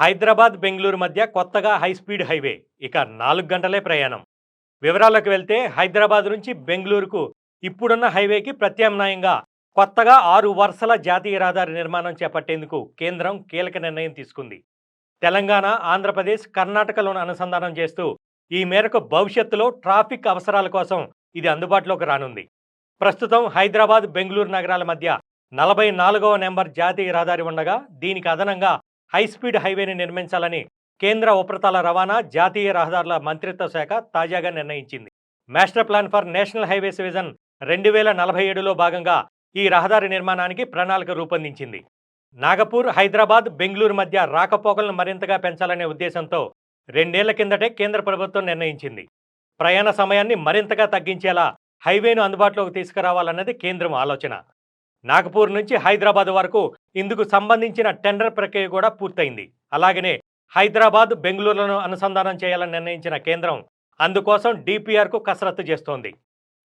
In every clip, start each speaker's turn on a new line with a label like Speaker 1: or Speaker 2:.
Speaker 1: హైదరాబాద్ బెంగళూరు మధ్య కొత్తగా high speed highway. ఇక నాలుగు గంటలే ప్రయాణం. వివరాలకు వెళ్తే హైదరాబాద్ నుంచి బెంగళూరుకు ఇప్పుడున్న హైవేకి ప్రత్యామ్నాయంగా కొత్తగా ఆరు వరుసల జాతీయ రహదారి నిర్మాణం చేపట్టేందుకు కేంద్రం కీలక నిర్ణయం తీసుకుంది. తెలంగాణ ఆంధ్రప్రదేశ్ కర్ణాటకలోను అనుసంధానం చేస్తూ ఈ మేరకు భవిష్యత్తులో ట్రాఫిక్ అవసరాల కోసం ఇది అందుబాటులోకి రానుంది. ప్రస్తుతం హైదరాబాద్ బెంగళూరు నగరాల మధ్య నలభై నాలుగవ నెంబర్ జాతీయ రహదారి ఉండగా దీనికి అదనంగా హై స్పీడ్ హైవేని నిర్మించాలని కేంద్ర ఉపరితల రవాణా జాతీయ రహదారుల మంత్రిత్వ శాఖ తాజాగా నిర్ణయించింది. Master plan for national highways vision రెండు వేల నలభై ఏడులో భాగంగా ఈ రహదారి నిర్మాణానికి ప్రణాళిక రూపొందించింది. నాగపూర్ హైదరాబాద్ బెంగళూరు మధ్య రాకపోకలను మరింతగా పెంచాలనే ఉద్దేశంతో రెండేళ్ళ కిందటే కేంద్ర ప్రభుత్వం నిర్ణయించింది. ప్రయాణ సమయాన్ని మరింతగా తగ్గించేలా హైవేను అందుబాటులోకి తీసుకురావాలన్నది కేంద్రం ఆలోచన. నాగపూర్ నుంచి హైదరాబాద్ వరకు ఇందుకు సంబంధించిన టెండర్ ప్రక్రియ కూడా పూర్తయింది. అలాగనే హైదరాబాద్ బెంగళూరులను అనుసంధానం చేయాలని నిర్ణయించిన కేంద్రం అందుకోసం డిపిఆర్కు కసరత్తు చేస్తోంది.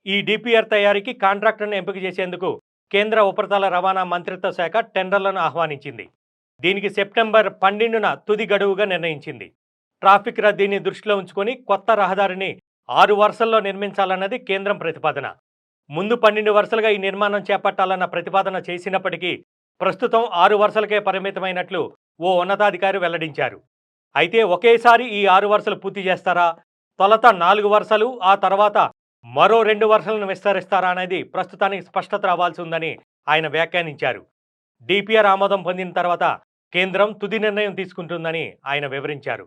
Speaker 1: ఈ డిపిఆర్ తయారీకి కాంట్రాక్టర్ను ఎంపిక చేసేందుకు కేంద్ర ఉపరితల రవాణా మంత్రిత్వ శాఖ టెండర్లను ఆహ్వానించింది. దీనికి సెప్టెంబర్ పన్నెండున తుది గడువుగా నిర్ణయించింది. ట్రాఫిక్ రద్దీని దృష్టిలో ఉంచుకొని కొత్త రహదారిని ఆరు వరుసల్లో నిర్మించాలన్నది కేంద్రం ప్రతిపాదన. ముందు పన్నెండు వరుసలుగా ఈ నిర్మాణం చేపట్టాలన్న ప్రతిపాదన చేసినప్పటికీ ప్రస్తుతం ఆరు వరుసలకే పరిమితమైనట్లు ఓ ఉన్నతాధికారి వెల్లడించారు. అయితే ఒకేసారి ఈ ఆరు వరుసలు పూర్తి చేస్తారా? తొలత నాలుగు వరుసలు ఆ తర్వాత మరో రెండు వరుసలను విస్తరిస్తారా అనేది ప్రస్తుతానికి స్పష్టత రావాల్సి ఉందని ఆయన వ్యాఖ్యానించారు. డిపిఆర్ ఆమోదం పొందిన తర్వాత కేంద్రం తుది నిర్ణయం తీసుకుంటుందని ఆయన వివరించారు.